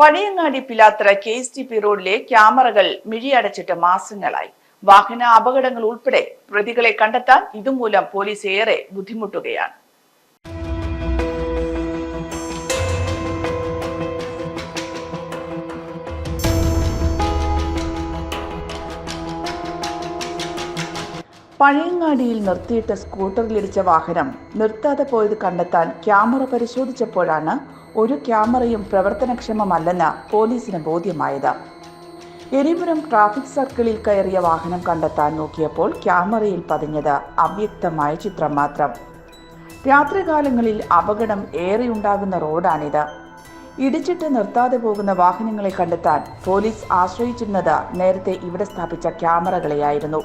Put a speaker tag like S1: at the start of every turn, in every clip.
S1: Pazhayangadi Pilathara K S T P റോഡിലെ ക്യാമറകൾ മിഴിയടച്ചിട്ട് മാസങ്ങളായി. വാഹന അപകടങ്ങൾ ഉൾപ്പെടെ പ്രതികളെ കണ്ടെത്താൻ ഇതുമൂലം പോലീസ് ഏറെ ബുദ്ധിമുട്ടുകയാണ്. പഴയങ്ങാടിയിൽ നിർത്തിയിട്ട സ്കൂട്ടറിലിടിച്ച വാഹനം നിർത്താതെ പോയത് കണ്ടെത്താൻ ക്യാമറ പരിശോധിച്ചപ്പോഴാണ് ഒരു ക്യാമറയും പ്രവർത്തനക്ഷമമല്ലെന്ന് പോലീസിന് ബോധ്യമായത്. എരിപുരം ട്രാഫിക് സർക്കിളിൽ കയറിയ വാഹനം കണ്ടെത്താൻ നോക്കിയപ്പോൾ ക്യാമറയിൽ പതിഞ്ഞത് അവ്യക്തമായ ചിത്രം മാത്രം. രാത്രികാലങ്ങളിൽ അപകടം ഏറെ ഉണ്ടാകുന്ന റോഡാണിത്. ഇടിച്ചിട്ട് നിർത്താതെ പോകുന്ന വാഹനങ്ങളെ കണ്ടെത്താൻ പോലീസ് ആശ്രയിച്ചിരുന്നത് നേരത്തെ ഇവിടെ സ്ഥാപിച്ച ക്യാമറകളെയായിരുന്നു.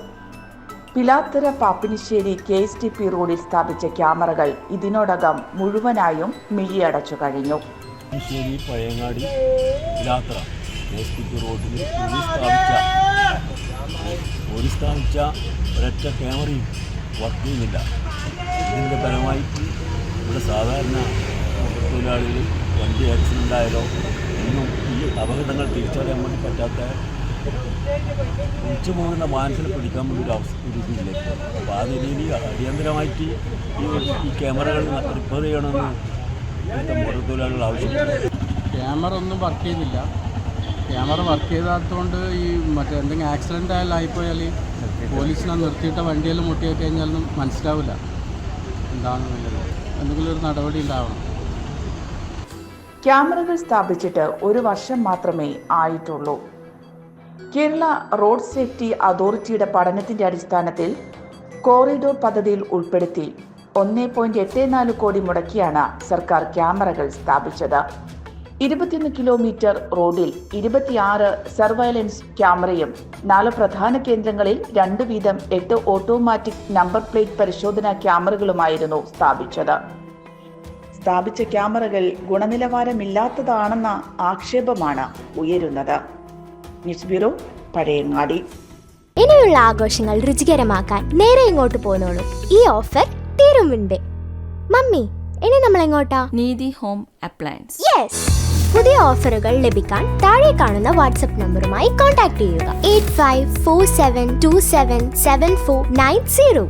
S1: Pilathara Pappinisseri K S T P റോഡിൽ സ്ഥാപിച്ച ക്യാമറകൾ ഇതിനോടകം മുഴുവനായും മിഴിയടച്ചു കഴിഞ്ഞു.
S2: ശരി പഴയങ്ങാടി പോലീസ് ക്യാമറയും ഇതിന്റെ ഫലമായിട്ട് ഇവിടെ സാധാരണ തൊഴിലാളികൾ വണ്ടി ആക്സിഡന്റ് ആയാലോ ഒന്നും ഈ അപകടങ്ങൾ തിരിച്ചറിയാൻ വേണ്ടി പറ്റാത്ത ഒളിച്ചു പോകുന്ന മാനസിനെ പിടിക്കാൻ വേണ്ടി ഒരു അവസ്ഥ ഒരു ഇതില്ല? അപ്പോൾ ആ നിലയിൽ അടിയന്തരമായിട്ട് ഈ ഈ ക്യാമറകൾ റിപ്പയർ ചെയ്യണമെന്ന് ഇവിടുത്തെ മോട്ടോർ തൊഴിലാളികൾ ആവശ്യമുണ്ട്.
S3: ക്യാമറ ഒന്നും വർക്ക് ചെയ്യുന്നില്ല. ക്യാമറ വർക്ക് ചെയ്താത്തതുകൊണ്ട് ഈ മറ്റേ എന്തെങ്കിലും ആക്സിഡന്റ് ആയാലും ആയിപ്പോയാൽ പോലീസിനെ നിർത്തിയിട്ട വണ്ടിയെല്ലാം മുട്ടിയൊക്കെ കഴിഞ്ഞാലൊന്നും മനസ്സിലാവില്ല. എന്താണെന്നുള്ളത് എന്തെങ്കിലും ഒരു നടപടി ഉണ്ടാവണം.
S1: ക്യാമറകൾ സ്ഥാപിച്ചിട്ട് ഒരു വർഷം മാത്രമേ ആയിട്ടുള്ളൂ. കേരള റോഡ് സേഫ്റ്റി അതോറിറ്റിയുടെ പഠനത്തിന്റെ അടിസ്ഥാനത്തിൽ കോറിഡോർ പദ്ധതിയിൽ ഉൾപ്പെടുത്തി ഒന്നേ പോയിന്റ് എട്ട് നാല് കോടി മുടക്കിയാണ് സർക്കാർ ക്യാമറകൾ സ്ഥാപിച്ചത്. ഇരുപത്തിയൊന്ന് കിലോമീറ്റർ റോഡിൽ ഇരുപത്തിയാറ് സർവൈലൻസ് ക്യാമറയും നാല് പ്രധാന കേന്ദ്രങ്ങളിൽ രണ്ട് വീതം എട്ട് ഓട്ടോമാറ്റിക് നമ്പർ പ്ലേറ്റ് പരിശോധനാ ക്യാമറകളുമായിരുന്നു സ്ഥാപിച്ചത്. സ്ഥാപിച്ച ക്യാമറകൾ ഗുണനിലവാരമില്ലാത്തതാണെന്ന ആക്ഷേപമാണ് ഉയരുന്നത്. News bureau Pazhayangadi.
S4: ഇനിയുള്ള ആഘോഷങ്ങൾ രുചികരമാക്കാൻ നേരെ ഇങ്ങോട്ട് പോന്നോളൂ. ഈ ഓഫർ തീരും മുൻപേ. മമ്മി ഇനി നമ്മൾ എങ്ങോട്ടാ
S5: നീതി ഹോം അപ്ലയൻസ്.
S4: യെസ്. പുതിയ ഓഫറുകൾ ലഭിക്കാൻ താഴെ കാണുന്ന വാട്സ്ആപ്പ് നമ്പറുമായി കോൺടാക്ട് ചെയ്യുക. Eight five four seven two seven seven four nine zero.